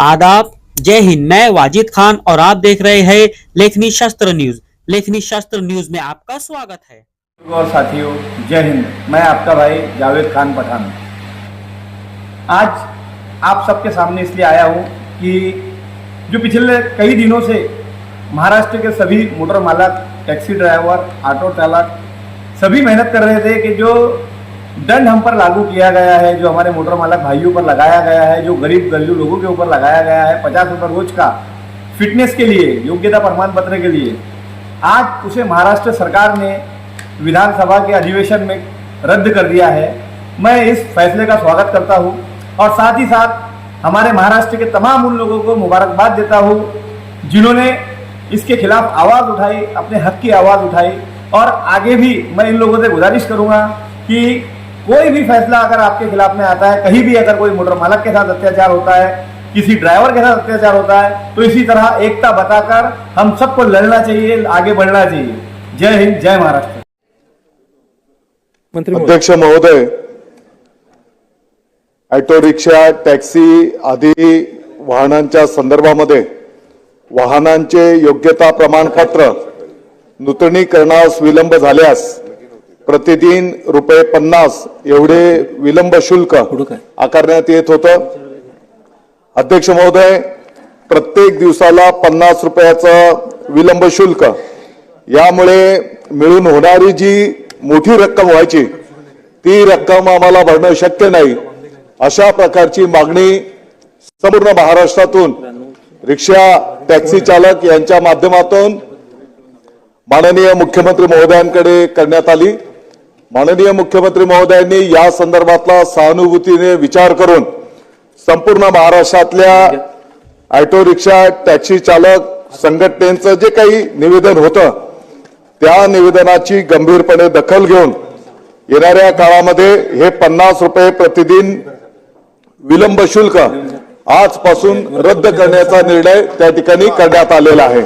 आदाब। जय हिंद, मैं वाजिद खान और आप देख रहे हैं लेखनी शास्त्र न्यूज़। लेखनी शास्त्र न्यूज़ में आपका स्वागत है। और साथियों, जय हिंद, मैं आपका भाई जावेद खान पठान। आज आप सबके सामने इसलिए आया हूँ कि जो पिछले कई दिनों से महाराष्ट्र के सभी मोटर मालक टैक्सी ड्राइवर, ऑटो चालक सभी मेहनत कर रहे थे कि जो दंड हम पर लागू किया गया है, जो हमारे मोटर मालक भाइयों पर लगाया गया है, जो गरीब गरीब लोगों के ऊपर लगाया गया है, पचास रुपये रोज का फिटनेस के लिए, योग्यता प्रमाण पत्र के लिए। आज उसे महाराष्ट्र सरकार ने विधानसभा के अधिवेशन में रद्द कर दिया है। मैं इस फैसले का स्वागत करता हूँ और साथ ही साथ हमारे महाराष्ट्र के तमाम उन लोगों को मुबारकबाद देता हूँ, जिन्होंने इसके खिलाफ आवाज़ उठाई, अपने हक की आवाज़ उठाई। और आगे भी मैं इन लोगों से गुजारिश करूँगा कि कोई भी फैसला अगर आपके खिलाफ में आता है कहीं भी अगर कोई मोटर मालक के साथ अत्याचार होता है किसी ड्राइवर के साथ अत्याचार होता है तो इसी तरह एकता बताकर हम सबको लड़ना चाहिए आगे बढ़ना चाहिए। जय हिंद जय महाराष्ट्र। मंत्री महोदय, अध्यक्ष महोदय ऑटो रिक्षा टॅक्सी आदी वाहनांच्या संदर्भामध्ये वाहनांचे योग्यता प्रमाणपत्र नूतनीकरणास विलंब झाल्यास प्रतिदिन रुपये पन्नास एवढे विलंब शुल्क? आकारण्यात येत होतं. अध्यक्ष महोदय प्रत्येक दिवसाला पन्नास रुपयाचं विलंब शुल्क यामुळे मिळून होणारी जी मोठी रक्कम व्हायची ती रक्कम आम्हाला भरणं शक्य नाही. अशा प्रकारची मागणी संपूर्ण महाराष्ट्रातून रिक्षा टॅक्सी चालक यांच्या माध्यमातून माननीय मुख्यमंत्री महोदयांकडे करण्यात आली. माननीय मुख्यमंत्री महोदयांनी या संदर्भातला सहानुभूतीने विचार करून संपूर्ण महाराष्ट्रातल्या ऑटो रिक्षा टॅक्सी चालक संघटनेचं जे काही निवेदन होतं त्या निवेदनाची गंभीरपणे दखल घेऊन येणाऱ्या काळामध्ये हे पन्नास रुपये प्रतिदिन विलंब शुल्क आजपासून रद्द करण्याचा निर्णय त्या ठिकाणी करण्यात आलेला आहे.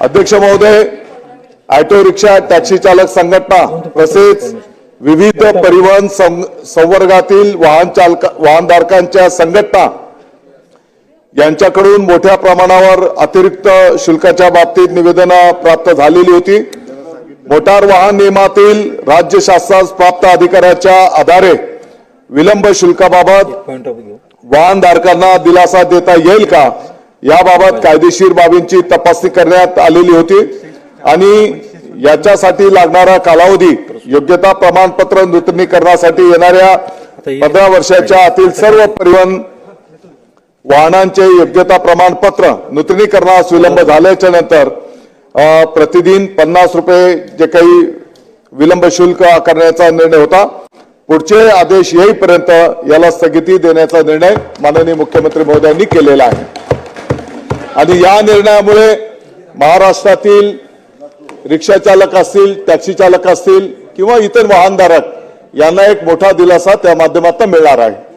अध्यक्ष महोदय ऑटो रिक्षा टॅक्सी चालक संघटना तसेच विविध परिवहन संवर्गातील वाहन चालक वाहनधारकांच्या संघटना यांच्याकडून मोठ्या प्रमाणावर अतिरिक्त शुल्काच्या बाबतीत निवेदनं प्राप्त झालेली होती. मोटार वाहन नियमातील राज्य शासनास प्राप्त अधिकाऱ्याच्या आधारे विलंब शुल्काबाबत वाहनधारकांना दिलासा देता येईल का? याबाबत कायदेशीर बाबींची तपासणी करण्यात आलेली होती. आणि याच्यासाठी लागणारा कालावधी योग्यता प्रमाणपत्र नूतनीकरणासाठी येणाऱ्या पंधरा वर्षाच्या आतील सर्व परिवहन वाहनांचे योग्यता प्रमाणपत्र नूतनीकरणास विलंब झाल्याच्यानंतर प्रतिदिन पन्नास रुपये जे काही विलंब शुल्क आकारण्याचा निर्णय होता. पुढचे आदेश येईपर्यंत याला स्थगिती देण्याचा निर्णय माननीय मुख्यमंत्री महोदयांनी केलेला आहे. आणि या निर्णयामुळे महाराष्ट्रातील रिक्षा चालक असतील टॅक्सी चालक असतील किंवा इतर वाहनधारक यांना एक मोठा दिलासा त्या माध्यमातून मिळणार आहे.